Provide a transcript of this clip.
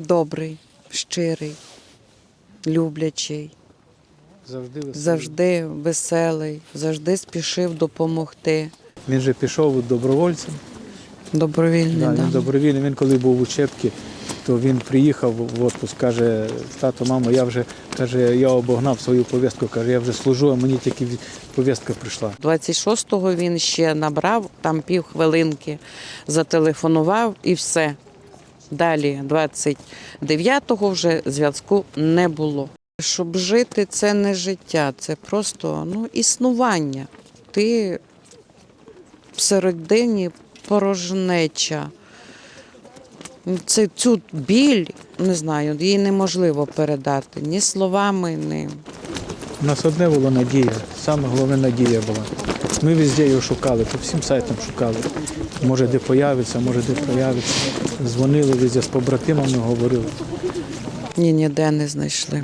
Добрий, щирий, люблячий, Завжди веселий. завжди веселий, завжди спішив допомогти. Він же пішов добровольцем. Добровільний, Да, да. він добровільний. Він коли був у Чепці, то він приїхав в відпуск, каже, тато, мамо, я вже каже, я обогнав свою повістку, каже, я вже служу, а мені тільки повістка прийшла. 26-го він ще набрав там півхвилинки, зателефонував і все. Далі, 29-го вже зв'язку не було. Щоб жити, це не життя, це просто ну, існування. Ти всередині порожнеча. Це цю біль, не знаю, її неможливо передати ні словами, ні. У нас одне було надія, саме головне надія була. Ми везде його шукали, по всім сайтам шукали. Може, де появиться, може, де появиться. Дзвонили везде з побратимами, говорили. Ні, ніде не знайшли.